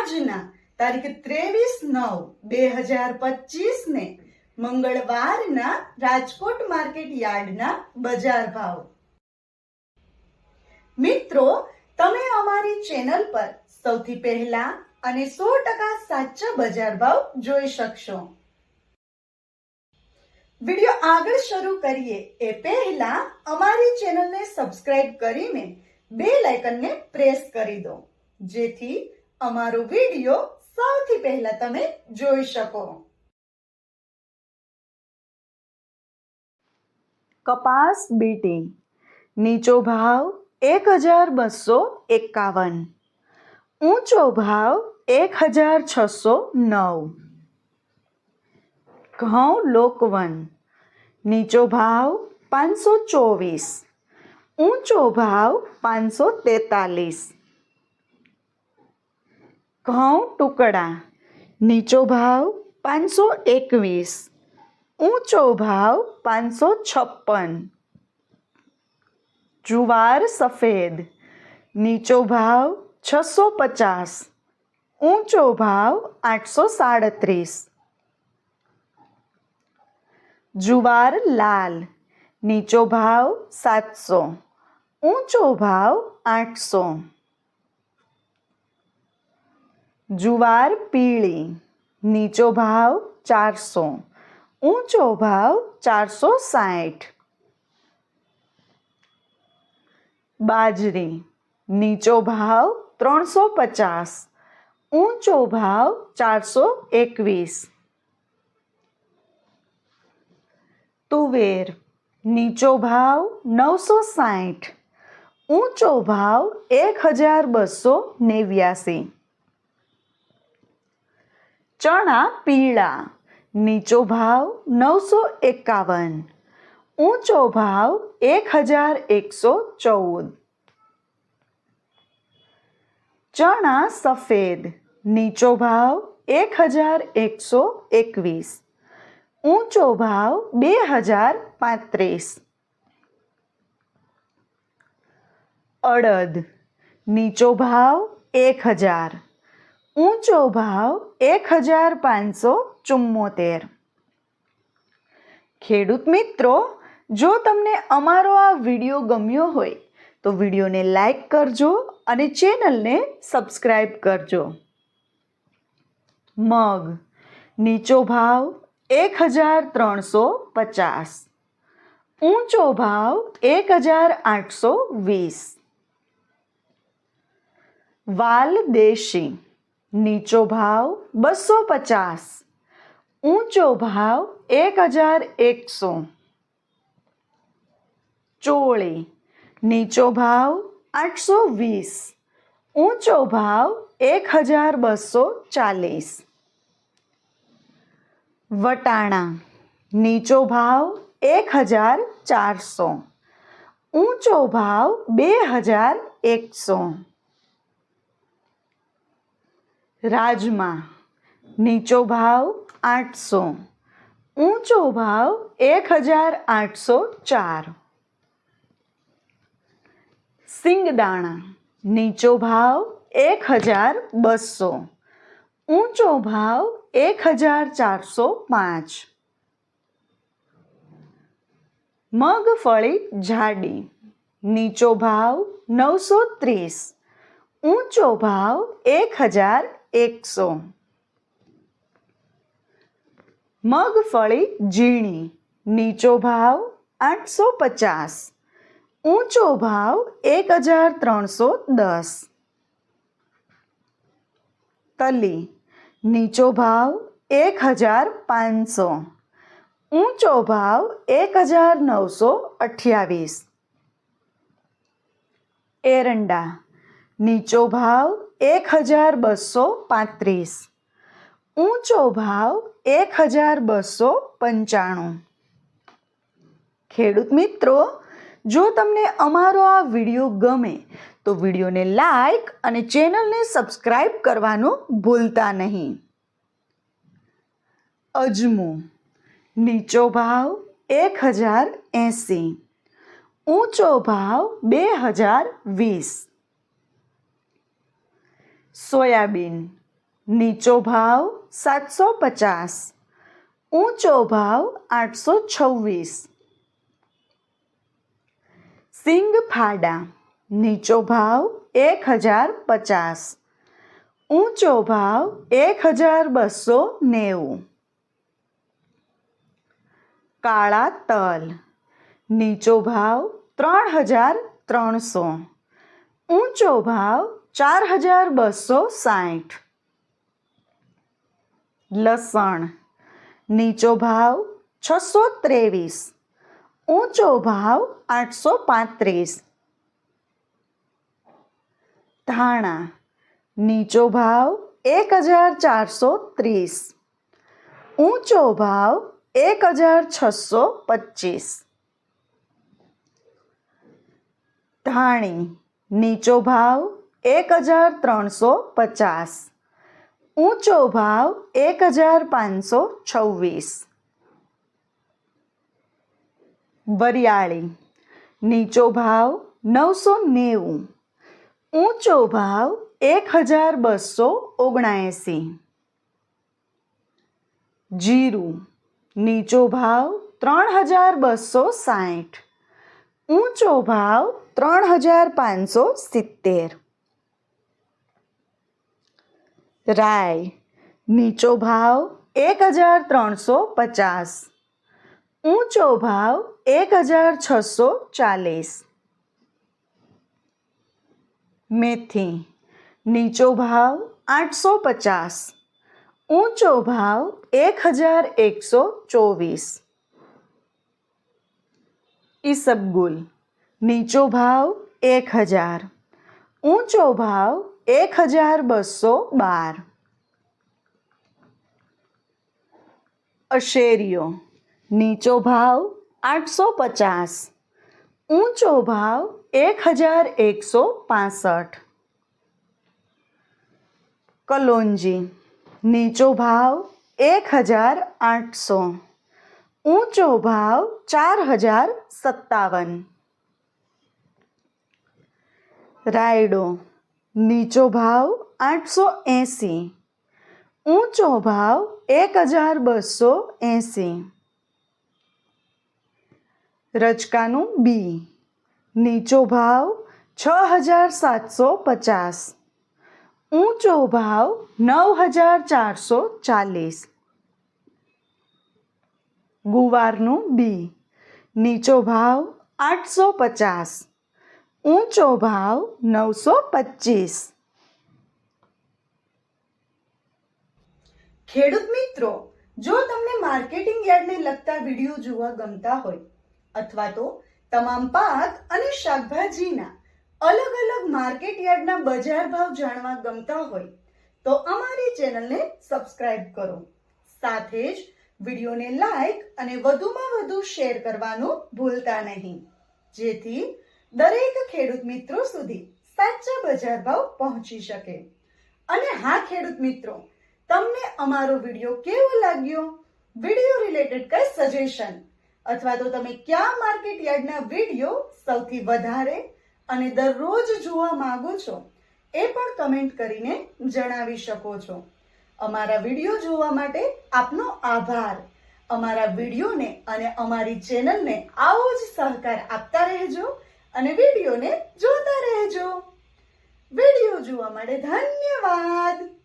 આજના તારીખ ત્રેવીસ નવ બે હજાર પચીસ ને મંગળવારના રાજકોટ માર્કેટ યાર્ડના બજાર ભાવ. મિત્રો, તમે અમારી ચેનલ પર સૌથી પહેલા અને સો ટકા સાચા બજાર ભાવ જોઈ શકશો. વિડિયો આગળ શરૂ કરીએ એ પહેલા અમારી ચેનલને સબસ્ક્રાઇબ કરીને બે લાઇકનને પ્રેસ કરી દો. જેથી અમારો વીડિયો સૌથી પહેલા તમે જોઈ શકો. કપાસ બીટી. નીચો ભાવ એક હજાર બસો એકાવન. ઊંચો ભાવ એક હજાર છસો નવ. ઘઉં લોકવન. નીચો ભાવ પાંચસો ચોવીસ. ઊંચો ભાવ પાંચસો તેતાલીસ. ઘઉં ટુકડા, નીચો ભાવ પાંચસો એકવીસ, ઊંચો ભાવ પાંચસો છપ્પન. જુવાર સફેદ, નીચો ભાવ છસો પચાસ, ઊંચો ભાવ આઠસો સાડત્રીસ. જુવાર લાલ, નીચો ભાવ સાતસો, ઊંચો ભાવ આઠસો. જુવાર પીળી, નીચો ભાવ ચારસો, ઊંચો ભાવ ચારસો સાઠ. બાજરી, નીચો ભાવ ત્રણસો પચાસ, ઊંચો ભાવ ચારસો એકવીસ. તુવેર, નીચો ભાવ નવસો સાઠ, ઊંચો ભાવ એક હજાર બસો નેવ્યાસી. ચણા પીળા, નીચો ભાવ નવસો એકાવન, ઊંચો ભાવ એક હજાર એકસો ચૌદ. ચણા સફેદ, નીચો ભાવ એક હજાર એકસો એકવીસ, ઊંચો ભાવ બે હજાર પાંત્રીસ. અડદ, નીચો ભાવ એક હજાર ઊંચો ભાવ એક હજાર પાંચસો ચુમ્મોતેર ખેડૂત મિત્રો, જો તમને અમારો આ વીડિયો ગમ્યો હોય, તો વિડીયોને લાઈક કરજો અને ચેનલને સબસ્ક્રાઈબ કરજો. મગ, નીચો ભાવ એક હજાર ત્રણસો પચાસ. ઊંચો ભાવ એક હજાર આઠસો વીસ. વાલ દેશી. નીચો ભાવ બસો પચાસ, ઊંચો ભાવ એક હજાર એકસો. ચોળી, નીચો ભાવ આઠસો વીસ, ઊંચો ભાવ એક હજાર બસો ચાલીસ. વટાણા, નીચો ભાવ એક હજાર ચારસો, ઊંચો ભાવ બે હજાર એકસો. રાજમા. નીચો ભાવ આઠસો. ઊંચો ભાવ એક હજાર આઠસો ચાર. સિંગદાણા. નીચો ભાવ એક હજાર બસો. ઊંચો ભાવ એક હજાર ચારસો પાંચ. મગફળી જાડી. નીચો ભાવ નવસો ત્રીસ. ઊંચો ભાવ એક હજાર એકસો. મગફળી ઝીણી, નીચો ભાવ આઠસો પચાસ, ઊંચો ભાવ એક હજાર ત્રણસો દસ. તલી, નીચો ભાવ એક હજાર પાંચસો ઊંચો ભાવ એક હજાર નવસો અઠ્યાવીસ. એરંડા, નીચો ભાવ એક હજાર બસો પાંત્રીસ. ઊંચો ભાવ એક હજાર બસો પંચાણું. ખેડૂત મિત્રો, જો તમને અમારો આ વીડિયો ગમે, તો વિડીયોને લાઈક અને ચેનલને સબસ્ક્રાઈબ કરવાનું ભૂલતા નહીં. અજમો, નીચો ભાવ એક હજાર એંસી. ઊંચો ભાવ બે હજાર વીસ. સોયાબીન, નીચો ભાવ સાતસો પચાસ, ઊંચો ભાવ આઠસો છવ્વીસ. સિંગ ફાડા, નીચો ભાવ એક હજાર પચાસ, ઊંચો ભાવ એક હજાર બસો નેવું. કાળા તલ, નીચો ભાવ ત્રણ હજાર ત્રણસો, ઊંચો ભાવ ચાર હજાર બસો સાઠ લસણ, નીચો ભાવ છસો ત્રેવીસ ઊંચો ભાવ આઠસો પાંત્રીસ ધાણા, નીચો ભાવ એક હજાર ચારસો ત્રીસ ઊંચો ભાવ એક હજાર છસો પચીસ ધાણી, નીચો ભાવ એક હજાર ત્રણસો પચાસ. ઊંચો ભાવ એક હજાર પાંચસો છવ્વીસ. વરિયાળી, નીચો ભાવ નવસો નેવું. ઊંચો ભાવ એક હજાર બસો ઓગણાએંસી. જીરું, નીચો ભાવ ત્રણ હજાર બસો સાઠ. ઊંચો ભાવ ત્રણ હજાર પાંચસો સિત્તેર. રાય નીચો ભાવ એક હજાર ત્રણસો પચાસ ઊંચો ભાવ એક હજાર છસો ચાલીસ મેથી નીચો ભાવ આઠસો પચાસ ઊંચો ભાવ એક હજાર એકસો ચોવીસ ઈસબગુલ નીચો ભાવ એક હજાર ઊંચો ભાવ એક હજાર બસો બાર અશેરીઓ નીચો ભાવ આઠસો પચાસ ઊંચો ભાવ એક હજાર એકસો પાસઠ કલોંજી નીચો ભાવ એક હજાર આઠસો ઊંચો ભાવ ચાર હજાર સત્તાવન રાયડો નીચો ભાવ આઠસો એંસી. ઊંચો ભાવ એક હજાર બસો એંસી. રચકાનું બી. નીચો ભાવ છ હજાર સાતસો પચાસ. ઊંચો ભાવ નવ હજાર ચારસો ચાલીસ. ગુવારનું બી. નીચો ભાવ આઠસો પચાસ. ઊંચો ભાવ નવસો પચીસ ખેડૂત મિત્રો, જો તમને માર્કેટિંગ યાર્ડને લગતા વીડિયો જોવા ગમતા હોય, અથવા તો તમામ પાક અને શાકભાજીના અલગ અલગ માર્કેટ યાર્ડના બજાર ભાવ જાણવા ગમતા હોય, તો અમારી ચેનલને સબસ્ક્રાઇબ કરો. સાથે જ વિડીયોને લાઈક અને વધુમાં વધુ શેર કરવાનું ભૂલતા નહીં. જેથી દરેક ખેડૂત મિત્રો સુધી સાચા બજાર ભાવ પહોંચી શકે. અને હા, ખેડૂત મિત્રો, તમને અમારો વીડિયો કેવો લાગ્યો? વીડિયો રિલેટેડ કઈ સજેશન અથવા તો તમે કયા માર્કેટ યાર્ડના વીડિયો સૌથી વધારે અને દરરોજ જોવા માંગો છો એ પણ કમેન્ટ કરીને જણાવી શકો છો. અમારા વીડિયો જોવા માટે આપનો આભાર. અમારા વિડીયોને અને અમારી ચેનલને આવો જ સહકાર આપતા રહેજો. અને વિડીયોને જોતા રહેજો. વીડિયો જોવા માટે ધન્યવાદ.